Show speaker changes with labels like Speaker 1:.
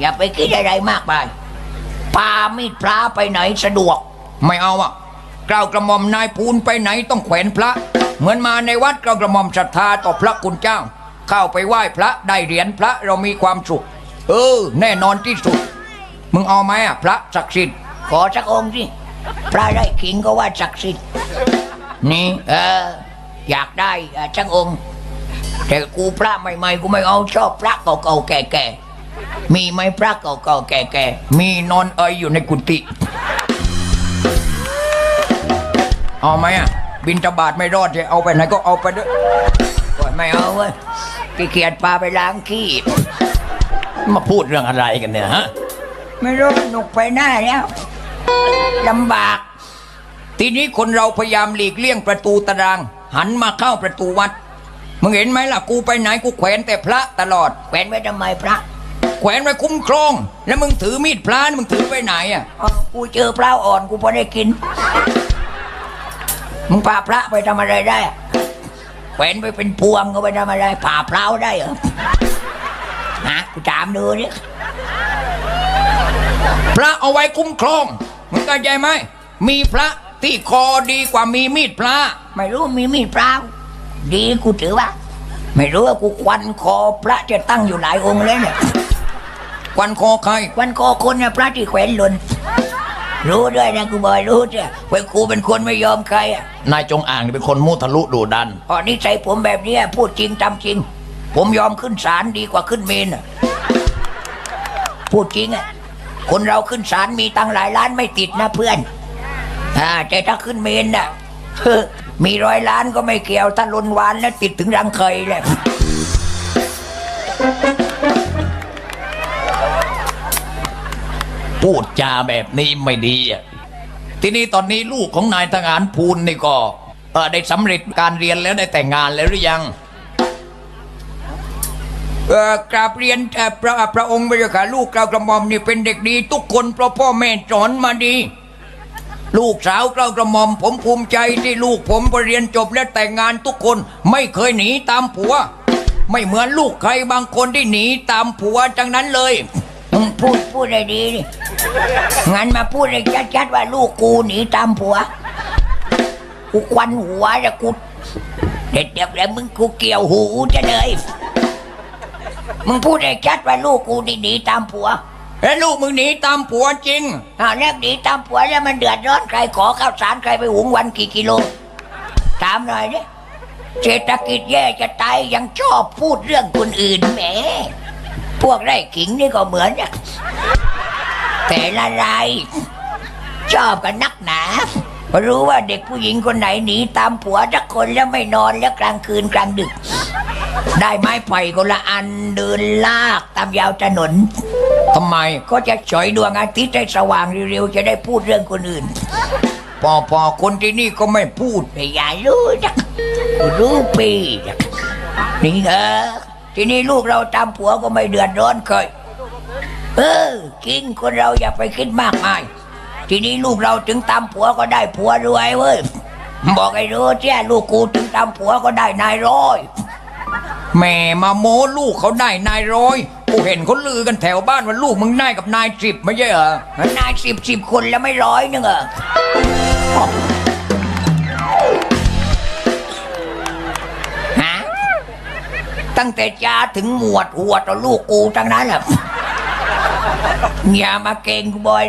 Speaker 1: อย่าไปคิดอะไรมากไปปามีดพระไปไหนสะดวก
Speaker 2: ไม่เอาอะกล่าวกระหม่อมนายพูนไปไหนต้องแขวนพระ เหมือนมาในวัดกล่าวกระหม่อมศรัทธาต่อพระคุณเจ้า เข้าไปไหว้พระได้เหรียญพระเรามีความสุข เออ แน่นอนที่สุด มึงเอาไหมอะพระศักดิ์สิทธิ์
Speaker 1: ขอสักองค์สิพระได้ขิงก็ว่าศักดิ์สิทธิ์
Speaker 2: นี่
Speaker 1: เอออยากได้อะสักองค์แต่กูพระใหม่ๆกูไม่เอาชอบพระเก่าๆแก่ๆ มีไหมพระเก่าๆแก่ๆ
Speaker 2: มีนอนเอยอยู่ในกุฏิเอาไหมอะ บินตบาทไม่รอดจะเอาไปไหนก็เอาไปด้วย
Speaker 1: โอ้ยไม่เอาเว้ยขี้เกียจพาไปล้างขี้
Speaker 2: มาพูดเรื่องอะไรกันเนี่ยฮะ
Speaker 1: ไม่รู้หนุกไปหน้าแล้วลำบาก
Speaker 2: ทีนี้คนเราพยายามหลีกเลี่ยงประตูตาราง หันมาเข้าประตูวัดมึงเห็นไหมล่ะกูไปไหนกูแขวนแต่พระตลอด
Speaker 1: แขวนไว้ทำไมพระ
Speaker 2: แขวนไว้คุ้มครอง แล้วมึงถือมีดพระนี่มึงถือไปไหนอะ
Speaker 1: อ้าวกูเจอพระอ่อนกูพอได้กิน มึงพาพระไปทำอะไรได้อะแขวนไปเป็นพวงก็ไปทำอะไรผ่าพร้าวได้เหรอฮะกูถามดูนี่
Speaker 2: พระเอาไว้คุ้มครองมึงเข้าใจไหมมีพระที่คอดีกว่ามีมีดพระ
Speaker 1: ไม่รู้มีมีดพร้าวดีกูถือว่า ไม่รู้ว่ากูควันคอพระจะตั้งอยู่หลายองค์เลยเนี่ย
Speaker 2: ค วันคอใคร
Speaker 1: ควันคอคนเนี่ยพระที่แขวนหล่นรู้ด้วยนะกูบอยรู้จ้ะว่ากูเป็นคนไม่ยอมใครอะ
Speaker 2: นายจงอ่างนี่เป็นคนมุทะลุดูดัน
Speaker 1: พอนิสัยผมแบบเนี้ยพูดจริงทำจริง ผมยอมขึ้นศาลดีกว่าขึ้นเมนอะพูดจริงอะคนเราขึ้นศาลมีตังค์หลายล้านไม่ติดนะเพื่อนอ่าแต่ถ้าขึ้นเมนน่ะเฮ้อมีร้อยล้านก็ไม่เกี่ยวถ้าลนวานแล้วติดถึงรังเคยเลย
Speaker 2: พูดจาแบบนี้ไม่ดีอะทีนี้ตอนนี้ลูกของนายทหารพูนนี่ก็ได้สำเร็จการเรียนแล้วได้แต่งงานแล้วหรือยังเอ่อกราบเรียนเอ่พระพระองค์พระเจ้าค่ะลูกกล่ากระหม่อมนี่เป็นเด็กดี ทุกคนเพราะพ่อแม่สอนมาดี ลูกสาวกล่ากระหม่อม ผมภูมิใจที่ลูกผมพอเรียนจบและแต่งงานทุกคนไม่เคยหนีตามผัว ไม่เหมือนลูกใครบางคนที่หนีตามผัวจังนั้นเลย
Speaker 1: พูดพูดได้ดีดิงั้นมาพูดให้ชัดๆว่าลูกกูหนีตามผัว กูควันหัวแล้วกูเด็ดเด็บแล้วมึงกูเกี่ยวหูจะเลย มึงพูดให้ชัดว่าลูกกูนี่หนีตามผัว
Speaker 2: แล้วลูกมึงหนีตามผัวจริง
Speaker 1: อ้าวแล้วหนีตามผัวแล้วมันเดือดร้อนใครขอข้าวสารใครไปหุงวันกี่กิโล ถามหน่อยดิเศรษฐกิจแย่จะตายยังชอบพูดเรื่องคนอื่นแหม พวกไร่ขิงนี่ก็เหมือนอะแต่ละรายชอบกันนักหนาเพราะรู้ว่าเด็กผู้หญิงคนไหนหนีตามผัวสักคนแล้วไม่นอนแล้วกลางคืนกลางดึก ได้ไม้ไผ่คนละอันเดินลากตามยาวถนน
Speaker 2: ทำไม
Speaker 1: ก็จะฉอยดวงอาทิตย์ให้สว่างเร็วๆจะได้พูดเรื่องคนอื่น
Speaker 2: พอพอคนที่นี่ก็ไม่พูด
Speaker 1: ไม่อยากรู้จักรู้ปีนี่เออ ทีนี้ลูกเราตามผัวก็ไม่เดือดร้อนเคย เออกินคนเราอย่าไปคิดมากมาย ทีนี้ลูกเราถึงตามผัวก็ได้ผัวรวยเว้ยบอกไอ้รู้เจ้าลูกกูถึงตามผัวก็ได้นายร้อย
Speaker 2: แม่มาโม้ลูกเขาได้นายร้อยกูเห็นเขาลือกันแถวบ้านว่าลูกมึงได้กับนายสิบไม่ใช่เหรอ
Speaker 1: นายสิบสิบคนแล้วไม่ร้อยนึงเหรอ ตั้งแต่จ้าถึงหมวดหัวต่อลูกกูทั้งนั้นแหละอย่ามาเก่งกูบอย